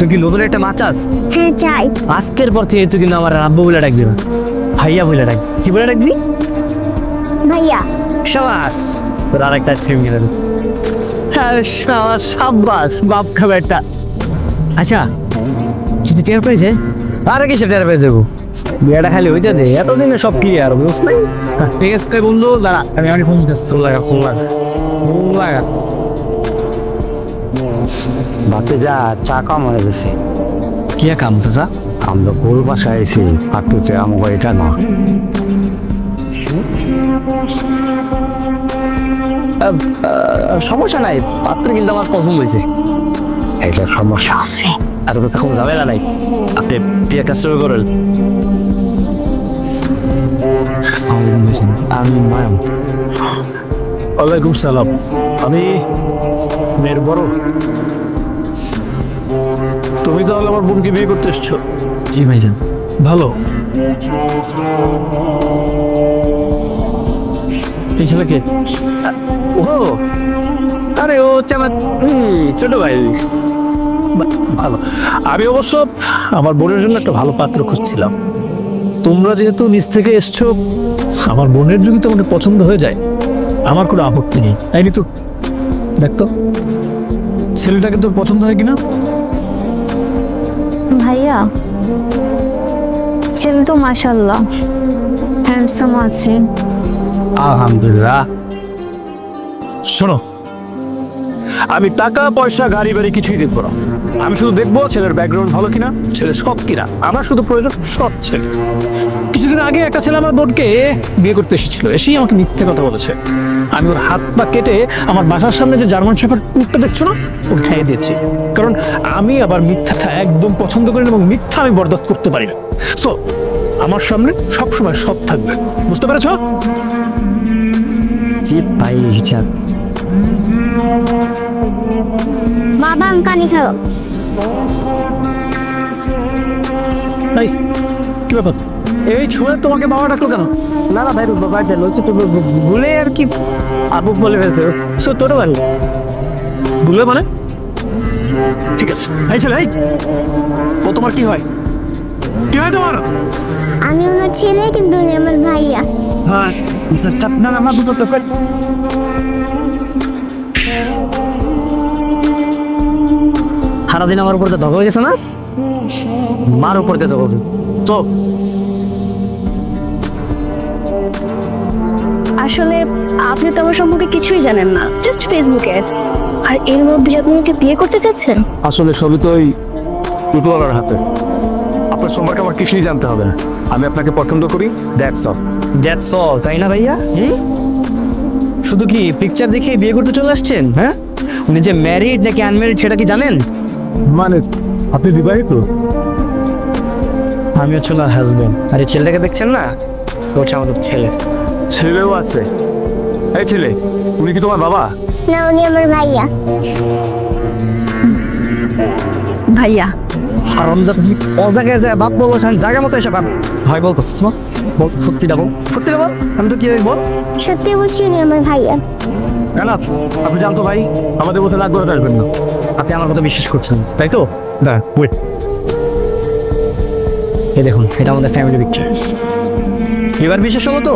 তুই কি নতুন একটা মাছ চাস হ্যাঁ চাই। আজকের পর থেকে তুই কিন্তু আমার আব্বু বলে ডাকবি না। ভাইয়া বলে ডাক। কি বলে ডাকবি? ভাইয়া। সাবাস। তোর আর একটা সিম গেলেন হ্যাঁ সাবাস বাপ খাবে একটা। আচ্ছা যদি টের পেয়ে যায়? আরে কিসে টের পেয়ে যাব? বিয়েটা খালি হইতে দে এতদিনে সব ক্লিয়ার বুঝছ নাই? ঠিক আছে বন্ধু দাঁড়া আমি আমি ফোন দিচ্ছি ফোন লাগা ফোন লাগা ফোন লাগা। ভাতে যা চা কাম হয়ে গেছে। কি কাম চাচা আমরা গরু বাসায় আইছি আর তুই আমাকে এটা না। সমস্যা নাই পাত্র কিন্তু আমার পছন্দ হয়েছে। এটা সমস্যা আছে। আর তো তখন ঝামেলা নাই। আপনি বিয়ে কাজ শুরু করেন। আমি মায়াম। ওয়ালাইকুম সালাম। আমি মেয়ের বড়। তুমি তাহলে আমার বোনকে বিয়ে করতে এসছো? জি ভাইজান। ভালো। এই ছেলেকে ও আরে ও হচ্ছে আমার ছোট ভাই। ভালো। আমি অবশ্য আমার বোনের জন্য একটা ভালো পাত্র খুঁজছিলাম। তোমরা যেহেতু নিজ থেকে এসছো আমার বোনের যদি তোমাদের পছন্দ হয়ে যায়। আমার কোনো আপত্তি নেই। তাই নি তো? দেখ তো। ছেলেটাকে তোর পছন্দ হয় কিনা? ভাইয়া? ছেলে তো মাশাল্লাহ হ্যান্ডসাম আছে। আলহামদুলিল্লাহ। শোনো আমি টাকা, পয়সা, গাড়ি বাড়ি কিছুই দেখব না। আমি শুধু দেখব ছেলের ব্যাকগ্রাউন্ড ভালো কিনা, ছেলে সৎ কিনা। আমার শুধু প্রয়োজন সৎ ছেলে। কিছুদিন আগে একটা ছেলে আমার বোনকে বিয়ে করতে এসেছিল। এসেই আমাকে মিথ্যে কথা বলেছে। আমি ওর হাত পা কেটে আমার বাসার সামনে যে জার্মান শেফার কুকুরটা দেখছ না ওকে খাইয়ে দিয়েছি। কারণ আমি আবার মিথ্যাটা একদম পছন্দ করি না এবং মিথ্যা আমি বরদাস্ত করতে পারি না। সো আমার সামনে সবসময় সৎ থাকবে। বুঝতে পেরেছ? ভাই হিসাব বাবা আমি পানি খাব এই কি ব্যাপার? এই ছুঁয়ে তোমাকে বাবা ডাকলো কেন? না না ভাই বাবাটা লইছে তো ভুলে আর কি আবু বলে ফেলছে। সো তোর ভাই ভুলে মানে? ঠিক আছে। এই ছেলে এই। ও তোমার কি হয়? কি হয় তোমার? আমি ওনার ছেলে কিন্তু উনি আমার ভাইয়া। হ্যাঁ। না না আমার দুটো পেপার সারাদিন আমার উপর ধকা হয়ে গেছে না মার উপর দিয়ে যাব তো আসলে আপনি তো আমার সম্পর্কে কিছুই জানেন না জাস্ট ফেসবুকে আর এর মধ্যে আপনি আমাকে বিয়ে করতে চাচ্ছেন? আসলে সবই তো ওই দুটোওয়ালার হাতে। আপনার সম্পর্কে আমার কিছুই জানতে হবে না। আমি আপনাকে পছন্দ করি দ্যাটস অল দ্যাটস অল তাই না ভাইয়া? হুম? শুধু কি পিকচার দেখে বিয়ে করতে চলে আসছেন হ্যাঁ? উনি যে ম্যারিড নাকি আনম্যারিড সেটা কি জানেন? মানে আপনি বিবাহিত? আমি হচ্ছে ওনার হাজবেন্ড আর এই ছেলেটাকে দেখছেন না? ও হচ্ছে আমাদের ছেলে। ছেলেও আছে। এই ছেলে উনি কি তোমার বাবা? না উনি আমার ভাইয়া। ভাইয়া। রমজান যায় বাপ বলব জায়গা মতো এসে বাপ ভয় বলতেছিস না? বল সত্যিটা বল সত্যিটা বল? আমি তো কি বল? সত্যি বুঝছি উনি আমার ভাইয়া। কেন আপনি জানতো ভাই, আমাদের মধ্যে রাগ করে আসবেন না। আপনি আমার কথা বিশ্বাস করছেন, তাই তো? দা ওয়েট এই দেখুন, এটা আমাদের ফ্যামিলি পিকচার এবার বিশ্বাস হলো তো?